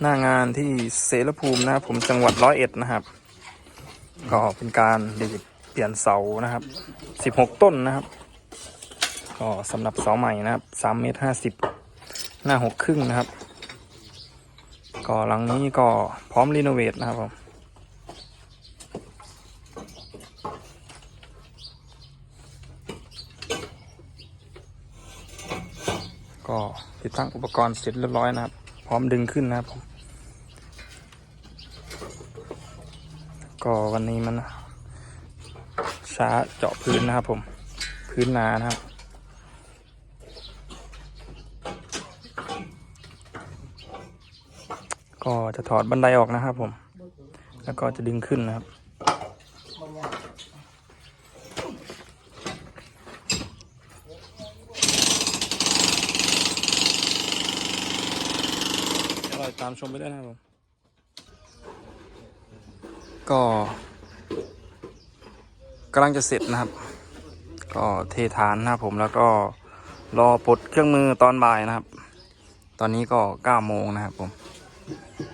หน้างานที่เสรภูมินะครับผมจังหวัดร้อยเอ็ดนะครับ ก็เป็นการดีดเปลี่ยนเสานะครับ 16 ต้นนะครับ ก็สำหรับเสาใหม่นะครับ3เมตร50 หน้าหกครึ่งนะครับ ก็หลังนี้ก็พร้อมรีโนเวทนะครับผมก็ติดตั้งอุปกรณ์เสร็จเรียบร้อยนะครับ พร้อมดึงขึ้นนะครับผมก็วันนี้มันช้าเจาะพื้นนะครับผม พื้นนานะครับก็จะถอดบันไดออกนะครับผม แล้วก็จะดึงขึ้นนะครับ อร่อยตามชมไปด้นะครับผมก็กำลังจะเสร็จนะครับ ก็เทฐานนะครับผมแล้วก็รอปลดเครื่องมือตอนบ่ายนะครับ ตอนนี้ก็9โมงนะครับผม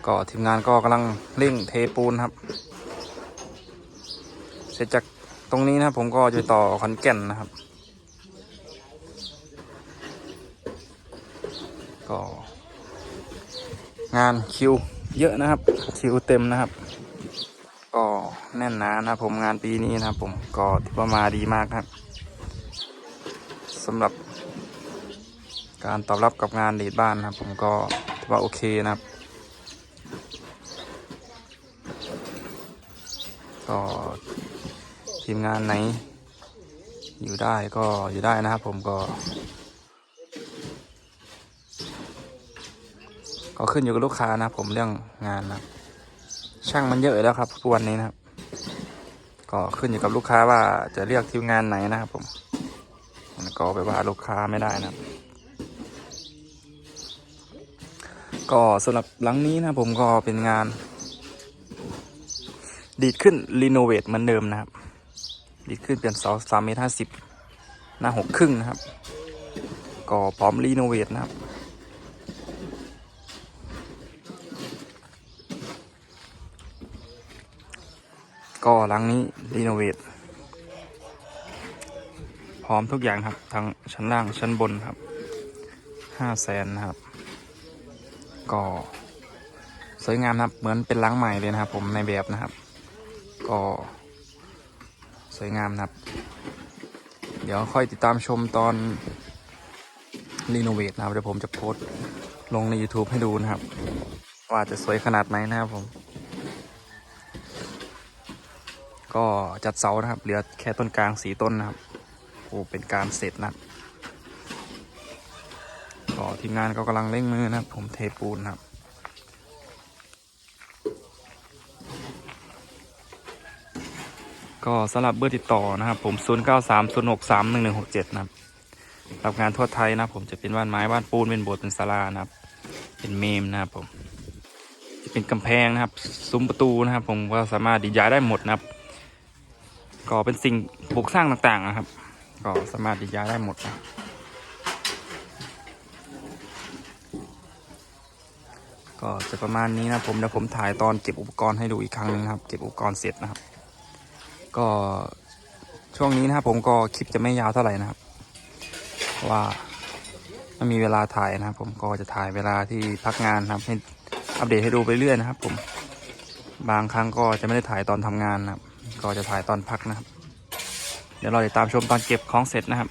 ก็ทีมงานก็กำลังเร่งเทปูนครับ เสร็จจากตรงนี้นะครับผมก็จะต่อขอนแก่นนะครับ ก็ งานคิวเยอะนะครับ คิวเต็มนะครับ ก็แน่นหนานะผมงานปีนี้นะครับผมก็ถือว่ามาดีมากครับสำหรับการตอบรับกับงานดีดบ้านนะครับ ผมก็ถือว่าโอเคนะครับ ก็ทีมงานไหนอยู่ได้ก็อยู่ได้นะครับ ผมก็ ก็ขึ้นอยู่กับลูกค้านะผมเรื่องงานนะช่างมันเยอะแล้วครับทุกวันนี้นะครับ ก็ขึ้นอยู่กับลูกค้าว่าจะเรียกทีมงานไหนนะครับผมมันก็ไปว่าลูกค้าไม่ได้นะครับ ก็สำหรับหลังนี้นะผมก็เป็นงาน ดีดขึ้นรีโนเวทเหมือนเดิมนะครับ ดีดขึ้นเปลี่ยนเสาสามเมตรห้าสิบหน้าหกครึ่งนะครับ ก็พร้อมรีโนเวทนะครับ ก็หลังนี้รีโนเวทพร้อมทุกอย่างครับทั้งชั้นล่างชั้นบนครับห้าแสนนะครับ ก็สวยงามครับเหมือนเป็นหล้างใหม่เลยนะครับ ผมในแบบนะครับ ก็สวยงามนะครับ เดี๋ยวค่อยติดตามชมตอนรีโนเวทนะครับเดี๋ยวผมจะโพสต์ลงใน YouTube ให้ดูนะครับ ว่าจะสวยขนาดไหนนะครับผม ก็จัดเสานะครับ เหลือแค่ต้นกลางสีต้นนะครับโอ้เป็นการเสร็จนะก็ทีมงานก็กำลังเร่งมือนะครับ ผมเทปูนครับก็สำหรับเบอร์ติดต่อนะครับ ผม 0 9 3 0 6 3 1 1 6 7 นะครับ รับงานทั่วไทยนะผมจะเป็นบ้านไม้บ้านปูนเป็นโบสถ์เป็นศาลานะครับ เป็นเมมนะครับผม จะเป็นกำแพงนะครับ ซุ้มประตูนะครับ ผมก็สามารถดีย้ายได้หมดนะครับ ก็เป็นสิ่งปลูกสร้างต่างๆนะครับ ก็สามารถดีย้ายได้หมดนะก็จะประมาณนี้นะผมเดี๋ยวผมถ่ายตอนเก็บอุปกรณ์ให้ดูอีกครั้งนึงนะครับ เก็บอุปกรณ์เสร็จนะครับ ก็ช่วงนี้นะครับผมก็คลิปจะไม่ยาวเท่าไหร่นะครับเพราะว่าไม่มีเวลาถ่ายนะครับ ผมก็จะถ่ายเวลาที่พักงานนะครับให้อัปเดตให้ดูไปเรื่อยนะครับ ผมบางครั้งก็จะไม่ได้ถ่ายตอนทำงานนะครับ ก็จะถ่ายตอนพักนะครับ เดี๋ยวเราจะตามชมตอนเก็บของเสร็จนะครับ